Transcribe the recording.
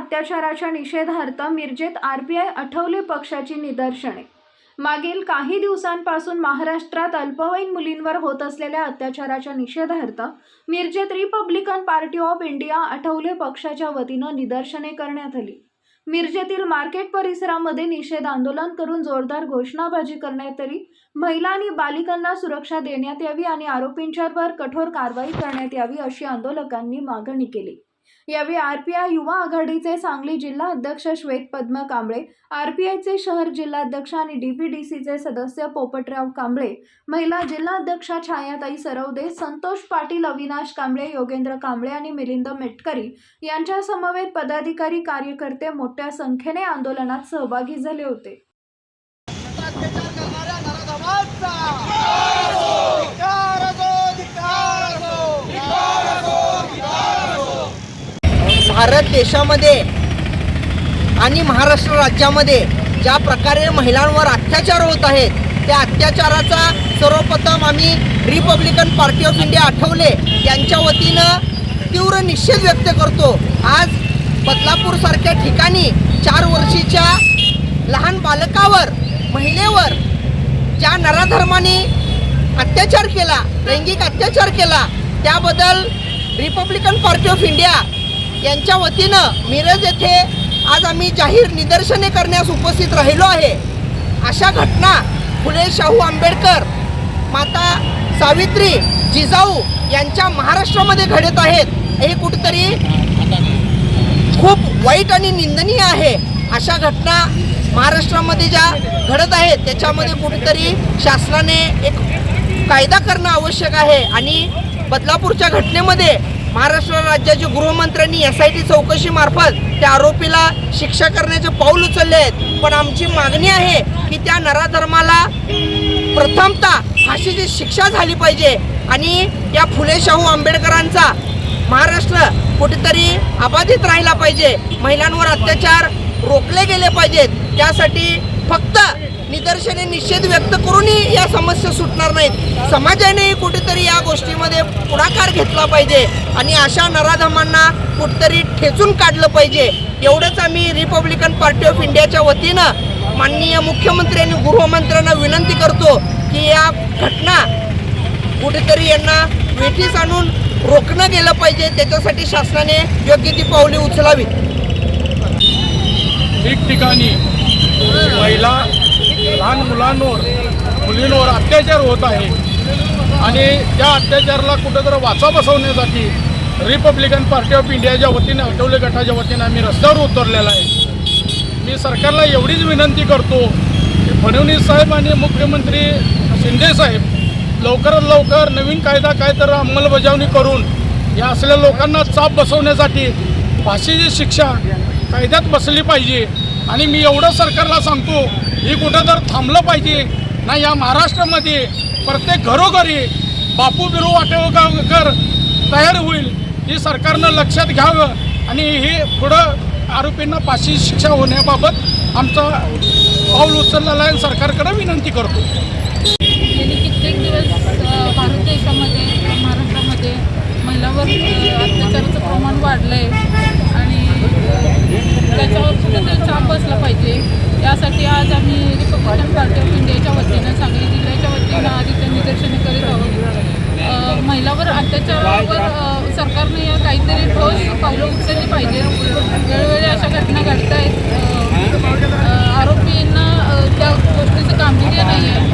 अत्याचाराच्या निषेधार्थ मिरजेत आरपीआय आठवले पक्षाची निदर्शने. मागील काही दिवसांपासून महाराष्ट्रात अल्पवयीन मुलींवर होत असलेल्या अत्याचाराच्या निषेधार्थ मिरजेत Republican Party of India Athawale पक्षाच्या वतीनं निदर्शने करण्यात आली. मिरजेतील मार्केट परिसरामध्ये निषेध आंदोलन करून जोरदार घोषणाबाजी करण्यात आली महिला आणि बालिकांना सुरक्षा देण्यात यावी आणि आरोपींच्यावर कठोर कारवाई करण्यात यावी अशी आंदोलकांनी मागणी केली. यावेळी आरपीआय युवा आघाडीचे सांगली जिल्हा अध्यक्ष श्वेत पद्म कांबळे आरपीआयचे शहर जिल्हाध्यक्ष आणि डीपीडीसीचे सदस्य पोपटराव कांबळे महिला जिल्हाध्यक्षा छायाताई सरवदे संतोष पाटील अविनाश कांबळे योगेंद्र कांबळे आणि मिलिंद मेटकरी यांच्या समवेत पदाधिकारी कार्यकर्ते मोठ्या संख्येने आंदोलनात सहभागी झाले होते. भारत देशामध्ये आणि महाराष्ट्र राज्यामध्ये ज्या प्रकारे महिलांवर अत्याचार होत आहेत त्या अत्याचाराचा सर्वप्रथम आम्ही Republican Party of India Athawale. यांच्या वतीनं तीव्र निषेध व्यक्त करतो. आज बदलापूरसारख्या ठिकाणी चार वर्षीच्या लहान बालकावर महिलेवर ज्या नराधर्माने अत्याचार केला लैंगिक अत्याचार केला त्याबद्दल रिपब्लिकन पार्टी ऑफ इंडिया यांच्या वतीनं मिरज येथे आज आम्ही जाहीर निदर्शने करण्यास उपस्थित राहिलो आहे. अशा घटना फुले शाहू आंबेडकर माता सावित्री जिजाऊ यांच्या महाराष्ट्रामध्ये घडत आहेत. हे कुठेतरी खूप वाईट आणि निंदनीय आहे. अशा घटना महाराष्ट्रामध्ये ज्या घडत आहेत त्याच्यामध्ये कुठेतरी शासनाने एक कायदा करणं आवश्यक आहे. आणि बदलापूरच्या घटनेमध्ये महाराष्ट्र राज्याचे गृहमंत्र्यांनी एस आय टी चौकशीमार्फत त्या आरोपीला शिक्षा करण्याचे पाऊल उचलले आहेत. पण आमची मागणी आहे की त्या नराधर्माला प्रथमतः फाशीची शिक्षा झाली पाहिजे आणि या फुले शाहू आंबेडकरांचा महाराष्ट्र कुठेतरी अबाधित राहिला पाहिजे. महिलांवर अत्याचार रोखले गेले पाहिजेत. त्यासाठी फक्त निदर्शने निषेध व्यक्त करूनही या समस्या सुटणार नाहीत. समाजानेही कुठेतरी या गोष्टीमध्ये पुढाकार घेतला पाहिजे आणि अशा नराधमांना कुठेतरी ठेचून काढलं पाहिजे. एवढंच आम्ही रिपब्लिकन पार्टी ऑफ इंडियाच्या वतीनं माननीय मुख्यमंत्री आणि गृहमंत्र्यांना विनंती करतो की या घटना कुठेतरी यांना वेठीस आणून रोखणं गेलं पाहिजे. त्याच्यासाठी शासनाने योग्य ती पावले उचलावीत. ठिकठिकाणी महिला लहान मुलांवर मुलींवर अत्याचार होत आहे. आणि त्या अत्याचाराला कुठंतरी वाचा बसवण्यासाठी रिपब्लिकन पार्टी ऑफ इंडियाच्या वतीने आठवले गटाच्या वतीने आम्ही रस्त्यावर उतरलेला आहे. मी सरकारला एवढीच विनंती करतो की फडणवीस साहेब आणि मुख्यमंत्री शिंदे साहेब लवकरात लवकर नवीन कायदा काय तर अंमलबजावणी करून या असलेल्या लोकांना चाप बसवण्यासाठी फाशीची शिक्षा कायद्यात बसली पाहिजे. आणि मी एवढं सरकारला सांगतो ही कुठं तर थांबलं पाहिजे. ना या महाराष्ट्रामध्ये प्रत्येक घरोघरी बापू बिरू वाटेकर तयार होईल ही सरकारनं लक्षात घ्यावं आणि हे पुढं आरोपींना फाशी शिक्षा होण्याबाबत आमचा पाऊल उचललेला आहे सरकारकडे विनंती करतो. कित्येक दिवस भारत देशामध्ये महाराष्ट्रामध्ये महिलांवर अ, अत्याचाराचं प्रमाण वाढलं आहे आणि अ, त्याच्यावर कुठेतरी चाप बसला पाहिजे यासाठी आज आम्ही रिपब्लिकन पार्टी ऑफ इंडियाच्या वतीनं सांगली जिल्ह्याच्या वतीनं आज इथे निदर्शने करीत आहोत. महिलावर अत्याचारावर सरकारने या काहीतरी ठोस पावलं उचलली पाहिजे वेळोवेळी अशा घटना घडत आहेत आरोपींना त्या गोष्टीचं गांभीर्य नाही आहे